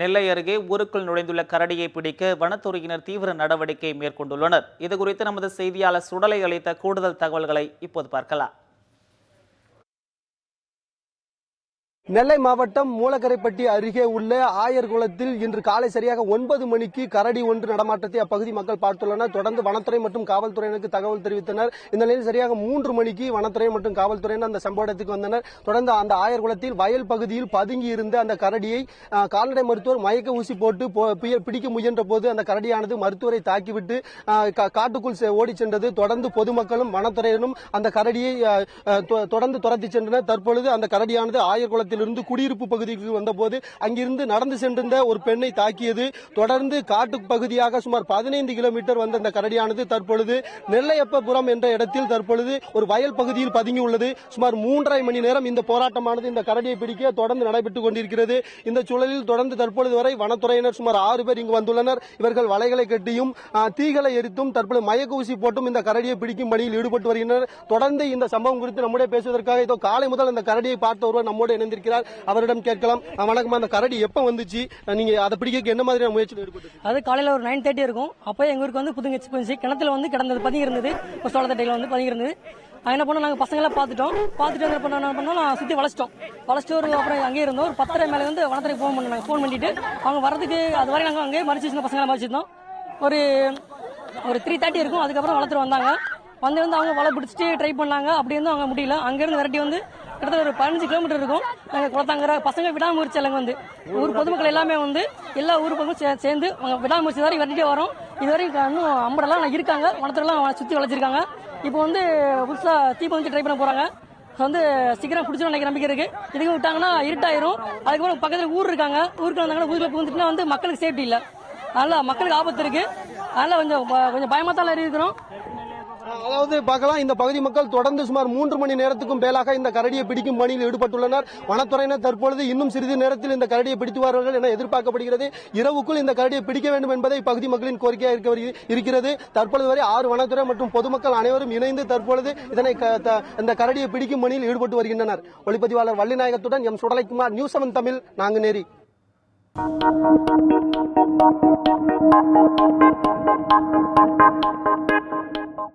நெல்லை அருகே ஊருக்குள் நுழைந்துள்ள கரடியை பிடிக்க வனத்துறையினர் தீவிர நடவடிக்கை மேற்கொண்டுள்ளனர். இதுகுறித்து நமது செய்தியாளர் சுடலை அளித்த கூடுதல் தகவல்களை இப்போது பார்க்கலாம். நெல்லை மாவட்டம் மூலக்கரைப்பட்டி அருகே உள்ள ஆயர்குளத்தில் இன்று காலை சரியாக ஒன்பது மணிக்கு கரடி ஒன்று நடமாட்டத்தை அப்பகுதி மக்கள் பார்த்துள்ளனர். தொடர்ந்து வனத்துறை மற்றும் காவல்துறையினருக்கு தகவல் தெரிவித்தனர். இந்த நிலையில் சரியாக மூன்று மணிக்கு வனத்துறை மற்றும் காவல்துறையினர் அந்த சம்பவ இடத்துக்கு வந்தனர். தொடர்ந்து அந்த ஆயர்குளத்தில் வயல் பகுதியில் பதுங்கி இருந்த அந்த கரடியை கால்நடை மருத்துவர் மயக்க ஊசி போட்டு பிடிக்க முயன்ற போது அந்த கரடியானது மருத்துவரை தாக்கிவிட்டு கா- காட்டுக்குள் செ- ஓடிச் சென்றது. தொடர்ந்து பொதுமக்களும் வனத்துறையினரும் அந்த கரடியை தொ- தொடர்ந்து துரத்தி சென்றனர். தற்பொழுது அந்த கரடியானது மாவட்டத்திலிருந்து குடியிருப்பு பகுதிக்கு வந்தபோது அங்கிருந்து நடந்து சென்றிருந்த ஒரு பெண்ணை தாக்கியது. தொடர்ந்து காட்டு பகுதியாக சுமார் பதினைந்து கிலோமீட்டர் வந்த அந்த கரடியானது தற்பொழுது நெல்லையப்பபுரம் என்ற இடத்தில் தற்பொழுது ஒரு வயல் பகுதியில் பதுங்கியுள்ளது. சுமார் மூன்றரை மணி நேரம் இந்த போராட்டமானது இந்த கரடியை பிடிக்க தொடர்ந்து நடைபெற்றுக் கொண்டிருக்கிறது. இந்த சூழலில் தொடர்ந்து தற்பொழுது வரை வனத்துறையினர் சுமார் ஆறு பேர் இங்கு வந்துள்ளனர். இவர்கள் வலைகளை கட்டியும் தீகளை எரித்தும் தற்பொழுது மயக்க ஊசி போட்டும் இந்த கரடியை பிடிக்கும் பணியில் ஈடுபட்டு வருகின்றனர். தொடர்ந்து இந்த சம்பவம் குறித்து நம்முடைய பேசுவதற்காக இதோ காலை முதல் அந்த கரடியை பார்த்த ஒருவர் நம்மோடு இணைந்திருக்கிறார். அவரிடம் கேட்கலாம். வணக்கம் அந்த கரடி எப்ப வந்துச்சு? நீங்க அதை பிடிக்க என்ன மாதிரியான முயற்சியில் ஈடுபட்டு அது காலையில் ஒரு நைன் தேர்ட்டி இருக்கும். அப்போ எங்கள் ஊருக்கு வந்து புதுங்க போச்சு கிணத்துல வந்து கிடந்தது பதுங்கி இருந்தது ஒரு சோளத்தட்டையில் வந்து பதுங்கி இருந்தது என்ன பண்ணோம் நாங்கள் பசங்களாம் பார்த்துட்டோம். பார்த்துட்டு என்ன பண்ணோம் என்ன பண்ணோம் நான் சுற்றி வளச்சிட்டோம். வளச்சிட்டு ஒரு அப்புறம் அங்கேயே இருந்தோம். ஒரு பத்தரை மேலே வந்து வனத்துறை ஃபோன் பண்ணாங்க ஃபோன் பண்ணிட்டு அவங்க வரதுக்கு அது வரை நாங்கள் அங்கேயே மறைச்சு வச்சிருந்தோம் பசங்களை மறைச்சிருந்தோம் ஒரு ஒரு த்ரீ தேர்ட்டி இருக்கும். அதுக்கப்புறம் வளர்த்துட்டு வந்தாங்க. வந்து வந்து அவங்க வலை பிடிச்சிட்டு ட்ரை பண்ணாங்க. அப்படி இருந்தும் அவங்க முடியல. அங்கேருந்து விரட்டி வந்து கிட்டத்தட்ட ஒரு பதினஞ்சு கிலோமீட்டர் இருக்கும். நாங்கள் குளத்தாங்கிற பசங்க விடாமுயற்சி எல்லாம் வந்து. ஊர் பொதுமக்கள் எல்லாமே வந்து எல்லா ஊர் பக்கமும் சேர்ந்து விடாமுயற்சி வரை வரட்டே வரோம். இதுவரை இன்னும் ஐம்பதெல்லாம் இருக்காங்க. வனத்துலாம் சுற்றி வளைச்சிருக்காங்க இப்போ வந்து புதுசாக தீபம் வந்து ட்ரை பண்ண போகிறாங்க வந்து சீக்கிரம் பிடிச்சிடும் நினைக்கிற நம்பிக்கை இருக்கு. இதுக்கு விட்டாங்கன்னா இருட்டாயிரும். அதுக்கப்புறம் பக்கத்தில் ஊர் இருக்காங்க. ஊருக்கு வந்தாங்கன்னா ஊருக்குள்ள புகுந்துட்டுனா வந்து மக்களுக்கு சேஃப்டி இல்லை. அதனால மக்களுக்கு ஆபத்து இருக்கு. அதனால கொஞ்சம் கொஞ்சம் பயமா தான் இருக்கிறோம். அதாவது பார்க்கலாம் இந்த பகுதி மக்கள் தொடர்ந்து சுமார் மூன்று மணி நேரத்துக்கும் மேலாக இந்த கரடியை பிடிக்கும் பணியில் ஈடுபட்டுள்ளனர். வனத்துறையினர் தற்பொழுது இன்னும் சிறிது நேரத்தில் இந்த கரடியை பிடித்துவார்கள் என எதிர்பார்க்கப்படுகிறது. இரவுக்குள் இந்த கரடியை பிடிக்க வேண்டும் என்பதை பகுதி மக்களின் கோரிக்கையாக இருக்கிறது. தற்பொழுது வரை ஆறு வனத்துறை மற்றும் பொதுமக்கள் அனைவரும் இணைந்து தற்பொழுது இதனை க- த- இந்த கரடியை பிடிக்கும் பணியில் ஈடுபட்டு வருகின்றனர். ஒளிப்பதிவாளர் வள்ளிநாயகத்துடன் M Sudalaikumar news seven Tamil Nanguneri.